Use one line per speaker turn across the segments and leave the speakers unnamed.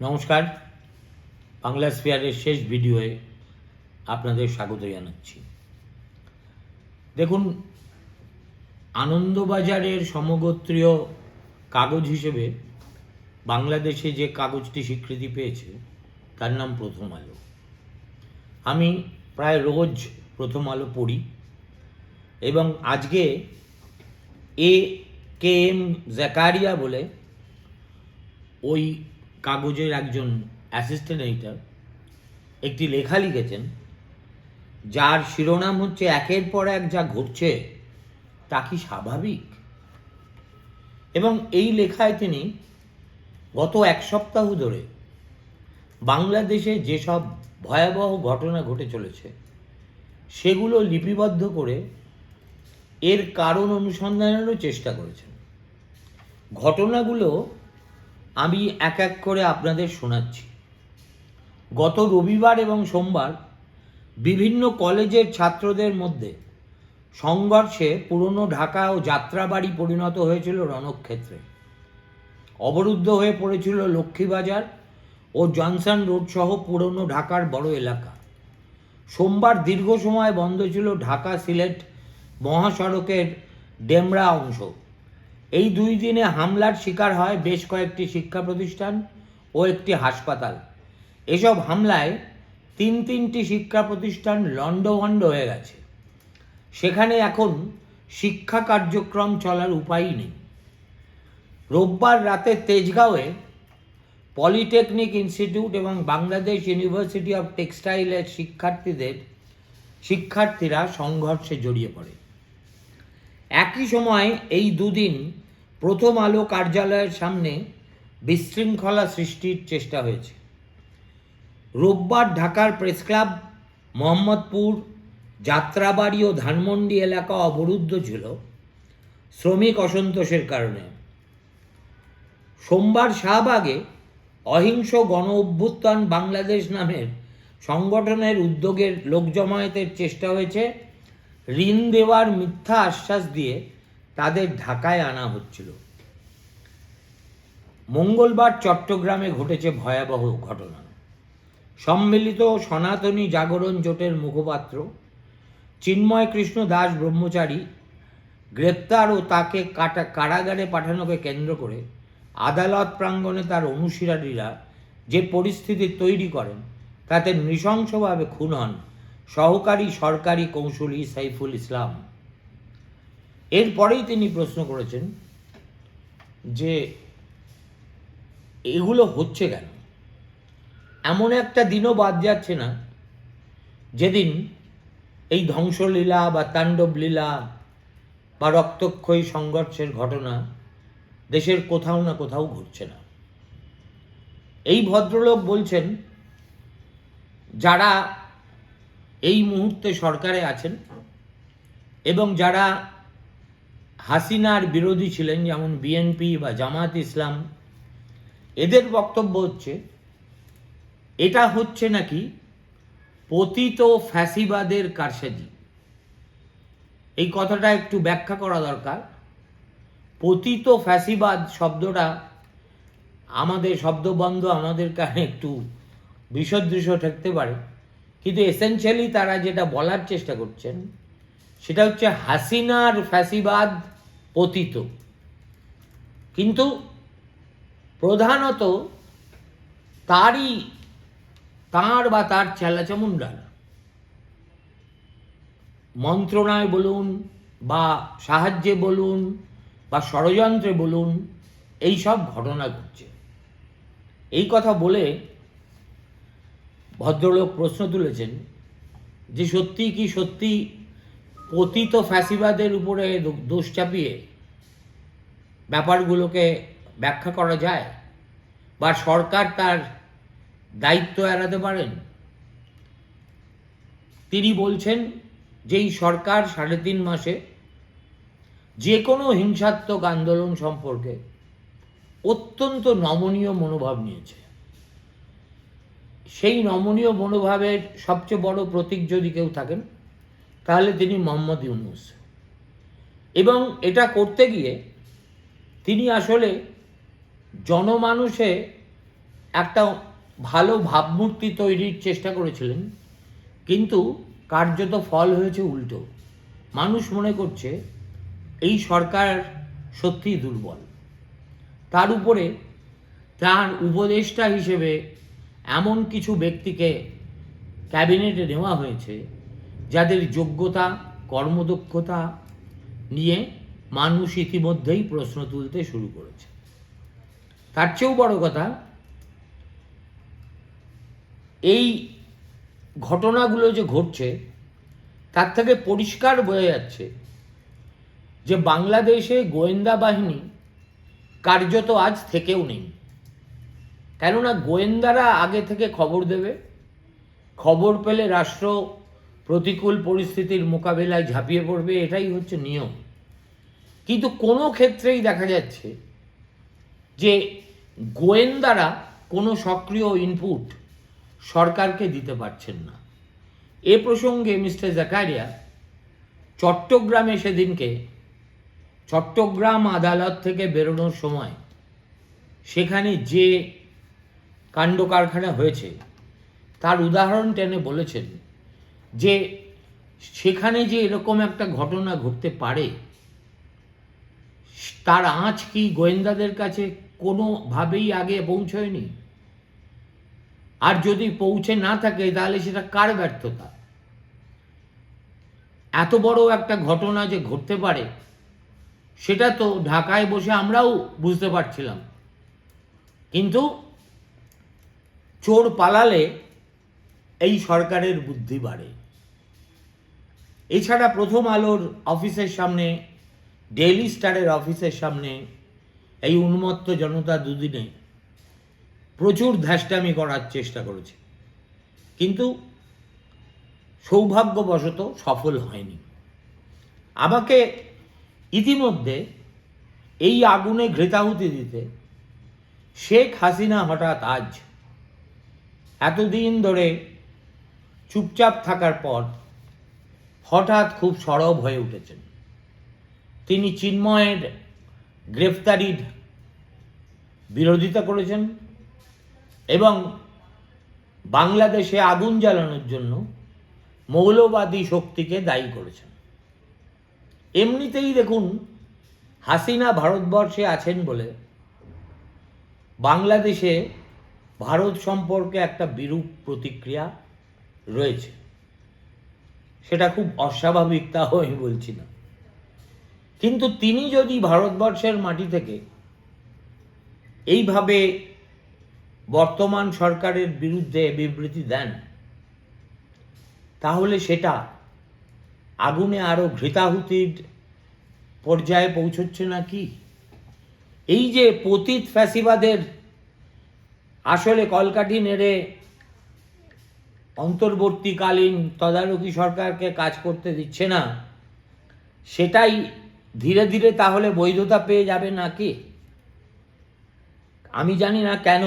নমস্কার। বাংলা স্পেয়ারের শেষ ভিডিওয়ে আপনাদের স্বাগত জানাচ্ছি। দেখুন, আনন্দবাজারের সমগোত্রীয় কাগজ হিসেবে বাংলাদেশে যে কাগজটি স্বীকৃতি পেয়েছে, তার নাম প্রথম আলো। আমি প্রায় রোজ প্রথম আলো পড়ি এবং আজকে এ কে এম জ্যাকারিয়া বলে ওই কাগজের একজন অ্যাসিস্ট্যান্ট এডিটর একটি লেখা লিখেছেন, যার শিরোনাম হচ্ছে, একের পর এক যা ঘটছে, তা কি স্বাভাবিক? এবং এই লেখায় তিনি গত এক সপ্তাহ ধরে বাংলাদেশে যেসব ভয়াবহ ঘটনা ঘটে চলেছে, সেগুলো লিপিবদ্ধ করে এর কারণ অনুসন্ধানেরও চেষ্টা করেছেন। ঘটনাগুলো আমি এক এক করে আপনাদের শোনাচ্ছি। গত রবিবার এবং সোমবার বিভিন্ন কলেজের ছাত্রদের মধ্যে সংঘর্ষে পুরনো ঢাকা ও যাত্রাবাড়ি পরিণত হয়েছিল রণক্ষেত্রে। অবরুদ্ধ হয়ে পড়েছিল লক্ষ্মীবাজার ও জনসন রোড সহ পুরনো ঢাকার বড় এলাকা। সোমবার দীর্ঘ সময় বন্ধ ছিল ঢাকা সিলেট মহাসড়কের ডেমরা অংশ। এই দুই দিনে হামলার শিকার হয় বেশ কয়েকটি শিক্ষা প্রতিষ্ঠান ও একটি হাসপাতাল। এসব হামলায় তিন তিনটি শিক্ষা প্রতিষ্ঠান লণ্ডভণ্ড হয়ে গেছে। সেখানে এখন শিক্ষা কার্যক্রম চলার উপায়ই নেই। রোববার রাতে তেজগাঁওয়ে পলিটেকনিক ইনস্টিটিউট এবং বাংলাদেশ ইউনিভার্সিটি অফ টেক্সটাইলের শিক্ষার্থীদের শিক্ষার্থীরা সংঘর্ষে জড়িয়ে পড়ে। একই সময় এই দুদিন প্রথম আলো কার্যালয়ের সামনে বিশৃঙ্খলা সৃষ্টির চেষ্টা হয়েছে। রোববার ঢাকার প্রেস ক্লাব, মোহাম্মদপুর, যাত্রাবাড়ি ও ধানমন্ডি এলাকা অবরুদ্ধ ছিল শ্রমিক অসন্তোষের কারণে। সোমবার শাহবাগে অহিংস গণ অভ্যুত্থান বাংলাদেশ নামের সংগঠনের উদ্যোগের লোক জমায়েতের চেষ্টা হয়েছে ঋণ দেওয়ার মিথ্যা আশ্বাস দিয়ে তাদের ঢাকায় আনা হচ্ছিল। মঙ্গলবার চট্টগ্রামে ঘটেছে ভয়াবহ ঘটনা। সম্মিলিত সনাতনী জাগরণ জোটের মুখপাত্র চিন্ময় কৃষ্ণ দাস ব্রহ্মচারী গ্রেপ্তার ও তাকে কাটা কারাগারে পাঠানোকে কেন্দ্র করে আদালত প্রাঙ্গণে তার অনুশীলনীরা যে পরিস্থিতি তৈরি করেন, তাতে নৃশংসভাবে খুন হন। সহকারী সরকারি কৌশলী সাইফুল ইসলাম। এরপরেই তিনি প্রশ্ন করেছেন যে এগুলো হচ্ছে কেন? এমন একটা দিনও বাদ যাচ্ছে না যেদিন এই ধ্বংসলীলা বা তাণ্ডব লীলা বা রক্তক্ষয়ী সংঘর্ষের ঘটনা দেশের কোথাও না কোথাও ঘটছে না। এই ভদ্রলোক বলছেন, যারা এই মুহূর্তে সরকারে আছেন এবং যারা হাসিনার বিরোধী ছিলেন, যেমন বিএনপি বা জামাত ইসলাম, এদের বক্তব্য হচ্ছে, এটা হচ্ছে নাকি পতিত ফ্যাসিবাদের কারসাজি। এই কথাটা একটু ব্যাখ্যা করা দরকার। পতিত ফ্যাসিবাদ শব্দটা আমাদের শব্দবন্ধ আমাদের কানে একটু বিসদৃশ্য ঠেকতে পারে। কিন্তু এসেনশিয়ালি তারা যেটা বলার চেষ্টা করছেন, সেটা হচ্ছে হাসিনার ফ্যাসিবাদ পতিত। কিন্তু প্রধানত তারই তাঁর বা তার চেলা চেলাচামুন্ডারা মন্ত্রণায় বলুন বা সাহায্যে বলুন বা ষড়যন্ত্রে বলুন এই সব ঘটনা ঘটছে। এই কথা বলে ভদ্রলোক প্রশ্ন তুলেছেন যে সত্যি কি সত্যি পতিত ফ্যাসিবাদের উপরে দোষ চাপিয়ে ব্যাপারগুলোকে ব্যাখ্যা করা যায় বা সরকার তার দায়িত্ব এড়াতে পারেন? তিনি বলছেন যে এই সরকার সাড়ে তিন মাসে যে কোনো হিংসাত্মক আন্দোলন সম্পর্কে অত্যন্ত নমনীয় মনোভাব নিয়েছে। সেই নমনীয় মনোভাবের সবচেয়ে বড় প্রতীক যদি কেউ থাকেন, তাহলে তিনি মোহাম্মদ ইউনুস। এবং এটা করতে গিয়ে তিনি আসলে জনমানুষে একটা ভালো ভাবমূর্তি তৈরির চেষ্টা করেছিলেন, কিন্তু কার্যত ফল হয়েছে উল্টো। মানুষ মনে করছে, এই সরকার সত্যিই দুর্বল। তার উপরে তার উপদেষ্টা হিসেবে এমন কিছু ব্যক্তিকে ক্যাবিনেটে নেওয়া হয়েছে যাদের যোগ্যতা, কর্মদক্ষতা নিয়ে মানুষ ইতিমধ্যেই প্রশ্ন তুলতে শুরু করেছে। তার চেয়েও বড় কথা, এই ঘটনাগুলো যে ঘটছে, তার থেকে পরিষ্কার বোঝা যাচ্ছে যে বাংলাদেশে গোয়েন্দা বাহিনী কার্যত আজ থেকেও নেই। কেননা গোয়েন্দারা আগে থেকে খবর দেবে। খবর পেলে রাষ্ট্র প্রতিকূল পরিস্থিতির মোকাবেলায় ঝাঁপিয়ে পড়বে, এটাই হচ্ছে নিয়ম। কিন্তু কোনো ক্ষেত্রেই দেখা যাচ্ছে যে গোয়েন্দারা কোনো সক্রিয় ইনপুট সরকারকে দিতে পারছেন না। এ প্রসঙ্গে মিস্টার জাকারিয়া চট্টগ্রামে সেদিনকে, চট্টগ্রাম আদালত থেকে বেরোনোর সময় সেখানে যে কাণ্ড কারখানা হয়েছে। তার উদাহরণ টেনে বলেছেন যে, সেখানে যে এরকম একটা ঘটনা ঘটতে পারে, তার আঁচ কি গোয়েন্দাদের কাছে কোনোভাবেই আগে পৌঁছয়নি? আর যদি পৌঁছে না থাকে, তাহলে সেটা কার ব্যর্থতা? এত বড় একটা ঘটনা যে ঘটতে পারে, সেটা তো ঢাকায় বসে আমরাও বুঝতে পারছিলাম। কিন্তু চোর পালালে এই সরকারের বুদ্ধি বাড়ে। এছাড়া প্রথম আলোর অফিসের সামনে, ডেইলি স্টারের অফিসের সামনে এই উন্মত্ত জনতা দুদিনে প্রচুর ধ্যাসটামি করার চেষ্টা করেছে। কিন্তু সৌভাগ্যবশত সফল হয়নি। আমাকে ইতিমধ্যে এই আগুনে ঘৃতাহুতি দিতে শেখ হাসিনা হঠাৎ আজ এতদিন ধরে চুপচাপ থাকার পর হঠাৎ খুব সরব হয়ে উঠেছেন। তিনি চিন্ময়ের গ্রেফতারির বিরোধিতা করেছেন এবং বাংলাদেশে আগুন জ্বালানোর জন্য মৌলবাদী শক্তিকে দায়ী করেছেন। এমনিতেই দেখুন, হাসিনা ভারতবর্ষে আছেন বলে বাংলাদেশে ভারত সম্পর্কে একটা বিরূপ প্রতিক্রিয়া রয়েছে। সেটা খুব অস্বাভাবিক, তাও আমি বলছি না। কিন্তু তিনি যদি ভারতবর্ষের মাটি থেকে এইভাবে বর্তমান সরকারের বিরুদ্ধে বিবৃতি দেন, তাহলে সেটা আগুনে আরও ঘৃতাহুতির পর্যায়ে পৌঁছচ্ছে না কি এই যে পতিত ফ্যাসিবাদের আসলে কলকাঠি নেড়ে অন্তর্বর্তীকালীন তদারকি সরকারকে কাজ করতে দিচ্ছে না, সেটাই ধীরে ধীরে তাহলে বৈধতা পেয়ে যাবে নাকি? আমি জানি না কেন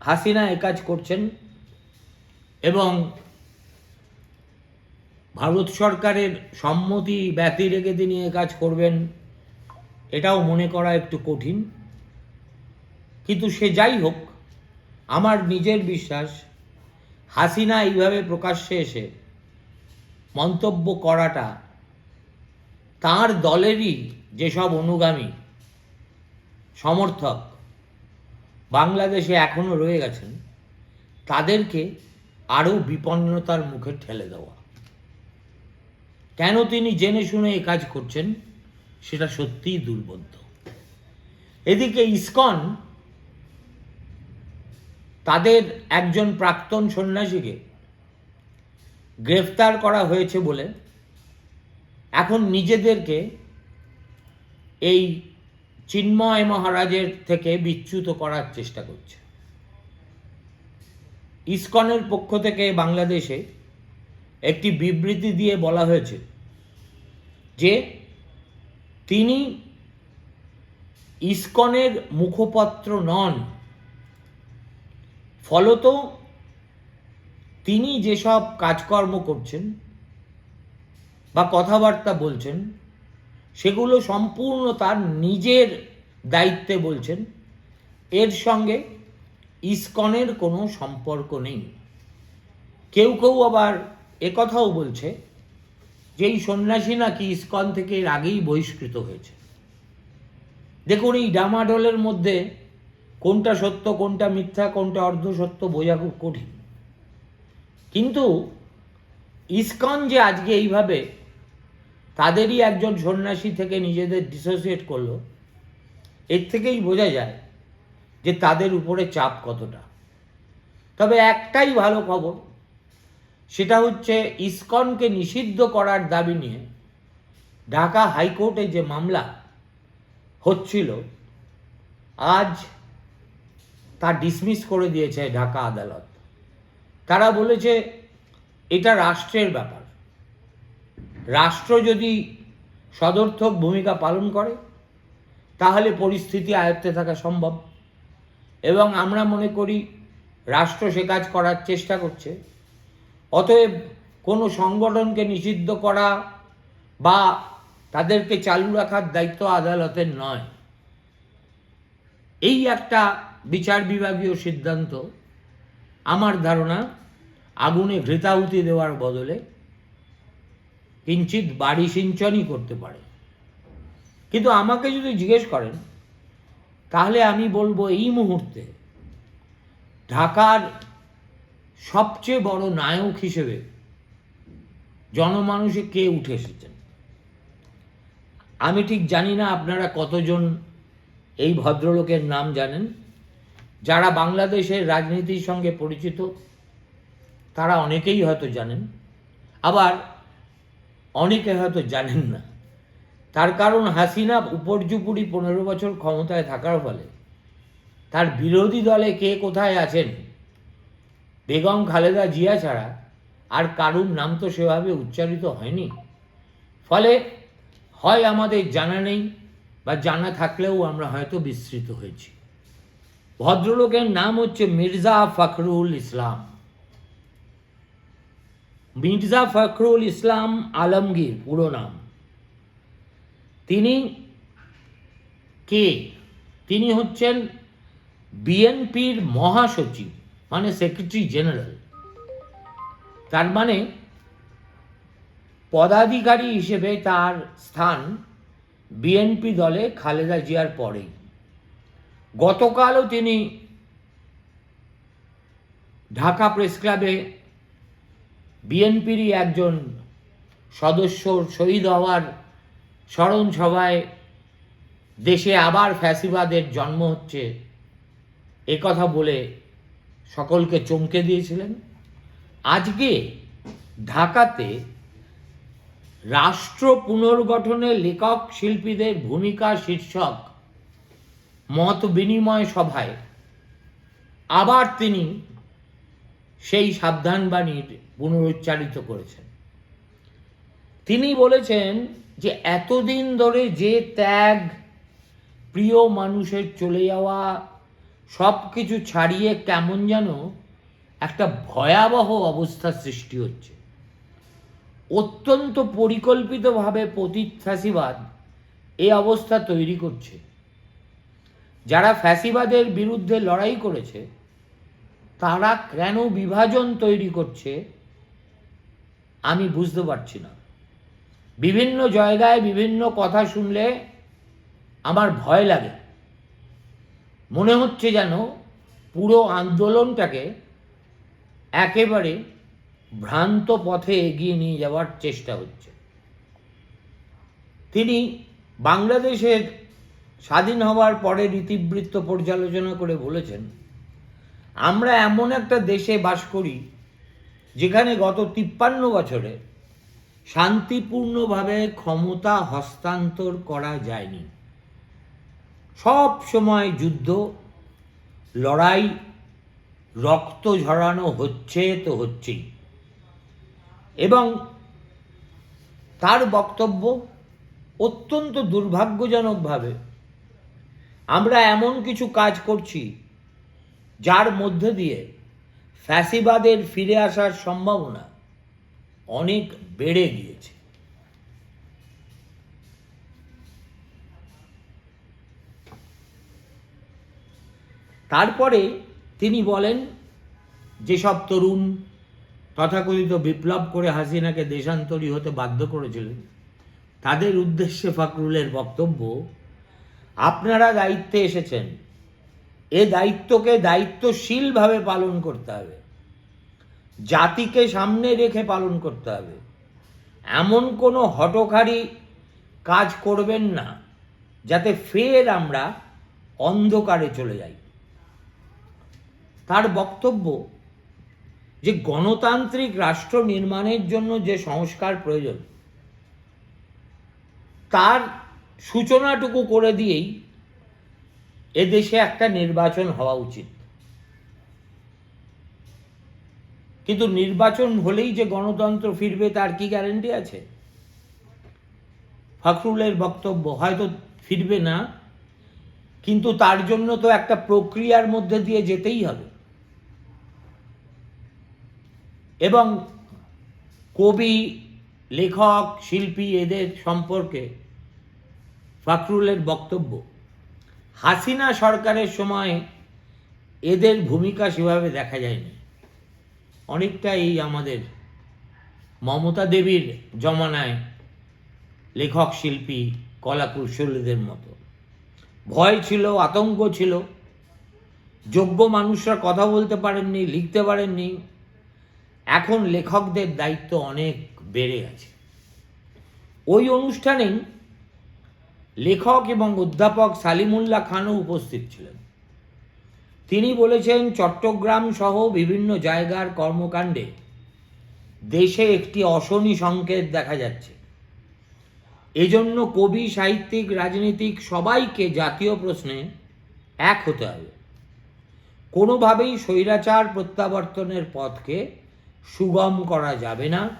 হাসিনা এ কাজ করছেন এবং ভারত সরকারের সম্মতি ব্যতি রেখে তিনি এ কাজ করবেন, এটাও মনে করা একটু কঠিন। কিন্তু সে যাই হোক আমার নিজের বিশ্বাস, হাসিনা এইভাবে প্রকাশ্যে এসে মন্তব্য করাটা তার দলেরই যেসব অনুগামী, সমর্থক বাংলাদেশে এখনও রয়ে গেছেন, তাদেরকে আরও বিপন্নতার মুখে ঠেলে দেওয়া। কেন তিনি জেনে শুনে এ কাজ করছেন, সেটা সত্যিই দুর্বোধ্য। এদিকে ইসকন তাদের একজন প্রাক্তন সন্ন্যাসীকে গ্রেফতার করা হয়েছে বলে এখন নিজেদেরকে এই চিন্ময় মহারাজের থেকে বিচ্যুত করার চেষ্টা করছে। ইসকনের পক্ষ থেকে বাংলাদেশে একটি বিবৃতি দিয়ে বলা হয়েছে যে তিনি ইসকনের মুখপত্র নন। ফলত তিনি যেসব কাজকর্ম করছেন বা কথাবার্তা বলছেন, সেগুলো সম্পূর্ণ তার নিজের দায়িত্বে বলছেন। এর সঙ্গে ইস্কনের কোনো সম্পর্ক নেই। কেউ কেউ আবার একথাও বলছে যে এই সন্ন্যাসী নাকি ইস্কন থেকে এর আগেই বহিষ্কৃত হয়েছে। দেখুন এই ডামাডোলের মধ্যে কোনটা সত্য, কোনটা মিথ্যা, কোনটা অর্ধ সত্য বোঝা খুব কঠিন। কিন্তু ইসকন যে আজকে এইভাবে তাদেরই একজন সন্ন্যাসী থেকে নিজেদের ডিসোসিয়েট করল, এর থেকেই বোঝা যায় যে তাদের উপরে চাপ কতটা। তবে একটাই ভালো খবর, সেটা হচ্ছে ইসকনকে নিষিদ্ধ করার দাবি নিয়ে ঢাকা হাইকোর্টে যে মামলা হচ্ছিল, আজ তা ডিসমিস করে দিয়েছে ঢাকা আদালত। তারা বলেছে, এটা রাষ্ট্রের ব্যাপার। রাষ্ট্র যদি সদর্থক ভূমিকা পালন করে, তাহলে পরিস্থিতি আয়ত্তে থাকা সম্ভব। এবং আমরা মনে করি, রাষ্ট্র সে কাজ করার চেষ্টা করছে। অতএব কোনো সংগঠনকে নিষিদ্ধ করা বা তাদেরকে চালু রাখার দায়িত্ব আদালতের নয়। এই একটা বিচার বিভাগীয় সিদ্ধান্ত, আমার ধারণা আগুনে ঘৃতাহুতি দেওয়ার বদলে কিঞ্চিত বাড়ি সিঞ্চনই করতে পারে। কিন্তু আমাকে যদি জিজ্ঞেস করেন, তাহলে আমি বলব এই মুহূর্তে ঢাকার সবচেয়ে বড় নায়ক হিসেবে জনমানুষে কে উঠে এসেছেন? আমি ঠিক জানি না আপনারা কতজন এই ভদ্রলোকের নাম জানেন। যারা বাংলাদেশের রাজনীতির সঙ্গে পরিচিত, তারা অনেকেই হয়তো জানেন, আবার অনেকে হয়তো জানেন না। তার কারণ হাসিনা উপর্যুপুরি পনেরো বছর ক্ষমতায় থাকার ফলে তার বিরোধী দলে কে কোথায় আছেন? বেগম খালেদা জিয়া ছাড়া আর কারুর নাম তো সেভাবে উচ্চারিত হয়নি। ফলে হয় আমাদের জানা নেই বা জানা থাকলেও আমরা হয়তো বিস্মৃত হয়েছি। ভদ্রলোকের নাম হচ্ছে মির্জা ফখরুল ইসলাম। মির্জা ফখরুল ইসলাম আলমগীর, পুরো নাম। তিনি কে? তিনি হচ্ছেন বিএনপির মহাসচিব মানে সেক্রেটারি জেনারেল। তার মানে পদাধিকারী হিসেবে তার স্থান বিএনপি দলে খালেদা জিয়ার পরেই। গতকালও তিনি ঢাকা প্রেস ক্লাবে বিএনপিরই একজন সদস্য শহীদ হওয়ার স্মরণ সভায় দেশে আবার ফ্যাসিবাদের জন্ম হচ্ছে কথা বলে সকলকে চমকে দিয়েছিলেন। আজকে ঢাকাতে রাষ্ট্র পুনর্গঠনে লেখক শিল্পীদের ভূমিকা শীর্ষক মত বিনিময় সভায় আবার তিনি সেই সাবধানবাণীর পুনরুচ্চারিত করেছেন। তিনি বলেছেন যে এতদিন ধরে যে ত্যাগ প্রিয় মানুষের চলে যাওয়া সব কিছু ছাড়িয়ে কেমন যেন একটা ভয়াবহ অবস্থার সৃষ্টি হচ্ছে। অত্যন্ত পরিকল্পিতভাবে পতিত ফ্যাসিবাদ এই অবস্থা তৈরি করছে। যারা ফ্যাসিবাদের বিরুদ্ধে লড়াই করেছে, তারা কেন বিভাজন তৈরি করছে, আমি বুঝতে পারছি না। বিভিন্ন জায়গায় বিভিন্ন কথা শুনলে আমার ভয় লাগে। মনে হচ্ছে যেন পুরো আন্দোলনটাকে একেবারে ভ্রান্ত পথে এগিয়ে নিয়ে যাওয়ার চেষ্টা হচ্ছে। তিনি বাংলাদেশের স্বাধীন হওয়ার পরে ইতিবৃত্ত পর্যালোচনা করে বলেছেন, আমরা এমন একটা দেশে বাস করি যেখানে গত তিপ্পান্ন বছরে শান্তিপূর্ণভাবে ক্ষমতা হস্তান্তর করা যায়নি। সব সময় যুদ্ধ, লড়াই, রক্ত ঝরানো হচ্ছে তো হচ্ছেই। এবং তার বক্তব্য অত্যন্ত দুর্ভাগ্যজনকভাবে আমরা এমন কিছু কাজ করছি যার মধ্যে দিয়ে ফ্যাসিবাদের ফিরে আসার সম্ভাবনা অনেক বেড়ে গিয়েছে। তারপরে তিনি বলেন, যেসব তরুণ তথাকথিত বিপ্লব করে হাসিনাকে দেশান্তরী হতে বাধ্য করেছিলেন, তাদের উদ্দেশ্যে ফাকরুলের বক্তব্য আপনারা দায়িত্বে এসেছেন। এ দায়িত্বকে দায়িত্বশীলভাবে পালন করতে হবে। জাতিকে সামনে রেখে পালন করতে হবে। এমন কোনো হটকারী কাজ করবেন না, যাতে ফের আমরা অন্ধকারে চলে যাই। তার বক্তব্য যে গণতান্ত্রিক রাষ্ট্র নির্মাণের জন্য যে সংস্কার প্রয়োজন, তার সূচনাটুকু করে দিয়েই এদেশে একটা নির্বাচন হওয়া উচিত। কিন্তু নির্বাচন হলেই যে গণতন্ত্র ফিরবে তার কি গ্যারেন্টি আছে? ফখরুলের বক্তব্য, হয়তো ফিরবে না, কিন্তু তার জন্য তো একটা প্রক্রিয়ার মধ্যে দিয়ে যেতেই হবে। এবং কবি, লেখক, শিল্পী এদের সম্পর্কে ফখরুলের বক্তব্য, হাসিনা সরকারের সময় এদের ভূমিকা সেভাবে দেখা যায়নি। অনেকটা এই আমাদের মমতা দেবীর জমানায় লেখক শিল্পী কলা কুশলীদের মতো। ভয় ছিল, আতঙ্ক ছিল, যোগ্য মানুষরা কথা বলতে পারেননি, লিখতে পারেননি। এখন লেখকদের দায়িত্ব অনেক বেড়ে গেছে। ওই অনুষ্ঠানেই লেখক এবং অধ্যাপক সালিমুল্লাহ খানও উপস্থিত ছিলেন। তিনি বলেছেন, চট্টগ্রাম সহ বিভিন্ন জায়গার কর্মকাণ্ডে দেশে একটি অশনি সংকেত দেখা যাচ্ছে। এজন্য কবি, সাহিত্যিক, রাজনীতিক সবাইকে জাতীয় প্রশ্নে এক হতে হবে। কোনোভাবেই স্বৈরাচার প্রত্যাবর্তনের পথকে সুগম করা যাবে না।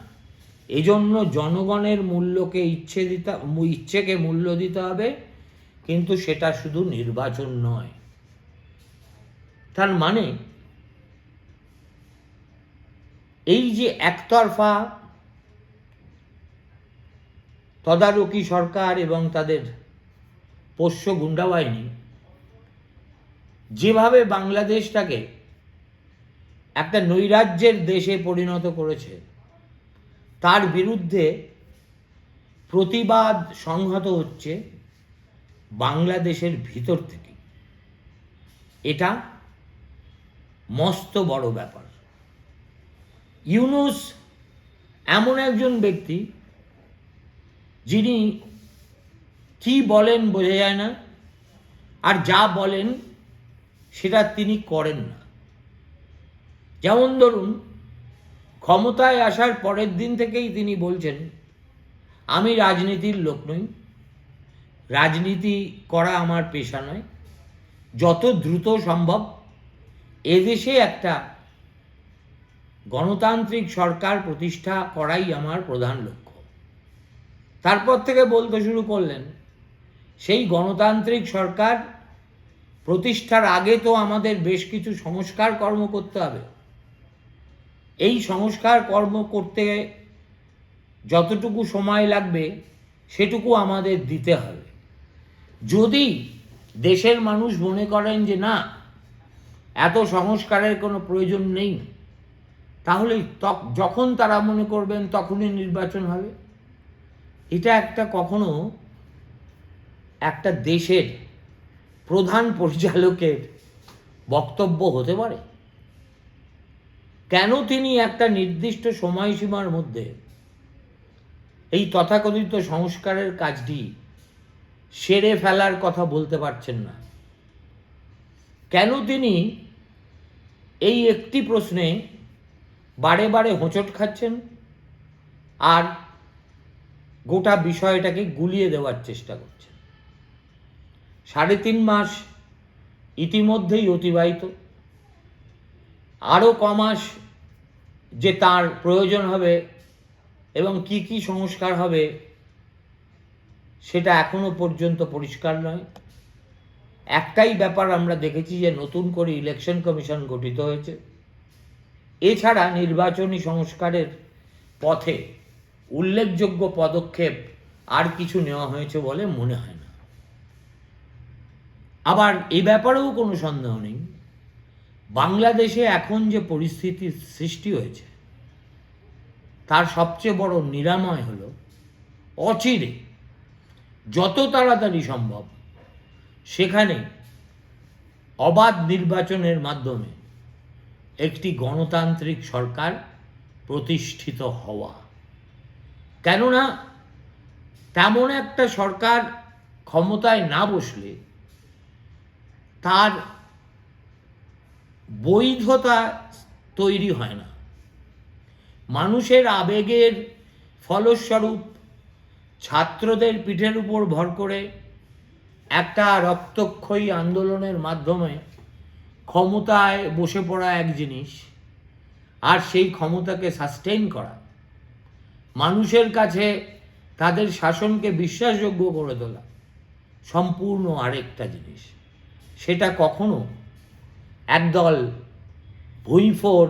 এজন্য জনগণের মূল্যকে ইচ্ছে দিতে ইচ্ছেকে মূল্য দিতে হবে, কিন্তু সেটা শুধু নির্বাচন নয়। তার মানে এই যে একতরফা তদারকি সরকার এবং তাদের পোষ্য গুন্ডাবাহিনী, যেভাবে বাংলাদেশটাকে একটা নৈরাজ্যের দেশে পরিণত করেছে তার বিরুদ্ধে প্রতিবাদ সংহত হচ্ছে বাংলাদেশের ভিতর থেকে। এটা মস্ত বড় ব্যাপার। ইউনুস এমন একজন ব্যক্তি যিনি কি বলেন বোঝা যায় না, আর যা বলেন সেটা তিনি করেন না। যেমন ধরুন ক্ষমতায় আসার পরের দিন থেকেই তিনি বলছেন, আমি রাজনীতির লোক নই। রাজনীতি করা আমার পেশা নয়। যত দ্রুত সম্ভব এদেশে একটা গণতান্ত্রিক সরকার প্রতিষ্ঠা করাই আমার প্রধান লক্ষ্য। তারপর থেকে বলতে শুরু করলেন, সেই গণতান্ত্রিক সরকার প্রতিষ্ঠার আগে তো আমাদের বেশ কিছু সংস্কার কর্ম করতে হবে। এই সংস্কার কর্ম করতে যতটুকু সময় লাগবে, সেটুকু আমাদের দিতে হবে। যদি দেশের মানুষ মনে করেন যে না, এত সংস্কারের কোনো প্রয়োজন নেই, তাহলে যখন তারা মনে করবেন তখনই নির্বাচন হবে। এটা একটা কখনো একটা দেশের প্রধান পরিচালকের বক্তব্য হতে পারে। কেন তিনি একটা নির্দিষ্ট সময়সীমার মধ্যে এই তথাকথিত সংস্কারের কাজটি সেরে ফেলার কথা বলতে পারছেন না? কেন তিনি এই একটি প্রশ্নে বারে বারে হোঁচট খাচ্ছেন আর গোটা বিষয়টাকে গুলিয়ে দেওয়ার চেষ্টা করছেন? সাড়ে তিন মাস ইতিমধ্যেই অতিবাহিত, আরও কমাস যে তার প্রয়োজন হবে এবং কি কি সংস্কার হবে, সেটা এখনও পর্যন্ত পরিষ্কার নয়। একটাই ব্যাপার আমরা দেখেছি যে নতুন করে ইলেকশন কমিশন গঠিত হয়েছে। এছাড়া নির্বাচনী সংস্কারের পথে উল্লেখযোগ্য পদক্ষেপ আর কিছু নেওয়া হয়েছে বলে মনে হয় না। আবার এ ব্যাপারেও কোনো সন্দেহ নেই। বাংলাদেশে এখন যে পরিস্থিতির সৃষ্টি হয়েছে, তার সবচেয়ে বড় নিরাময় হলো অচিরে যত তাড়াতাড়ি সম্ভব সেখানে অবাধ নির্বাচনের মাধ্যমে একটি গণতান্ত্রিক সরকার প্রতিষ্ঠিত হওয়া। কেননা তেমন একটা সরকার ক্ষমতায় না বসলে তার বৈধতা তৈরি হয় না। মানুষের আবেগের ফলস্বরূপ ছাত্রদের পিঠের উপর ভর করে একটা রক্তক্ষয়ী আন্দোলনের মাধ্যমে ক্ষমতায় বসে পড়া এক জিনিস, আর সেই ক্ষমতাকে সাস্টেইন করা। মানুষের কাছে তাদের শাসনকে বিশ্বাসযোগ্য করে তোলা সম্পূর্ণ আরেকটা জিনিস। সেটা কখনো একদল ভুঁইফোর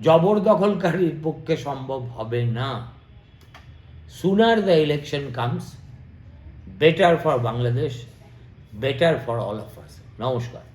জবরদখলকারীর পক্ষে সম্ভব হবে না। Sooner the election comes better for Bangladesh better for all of us নমস্কার।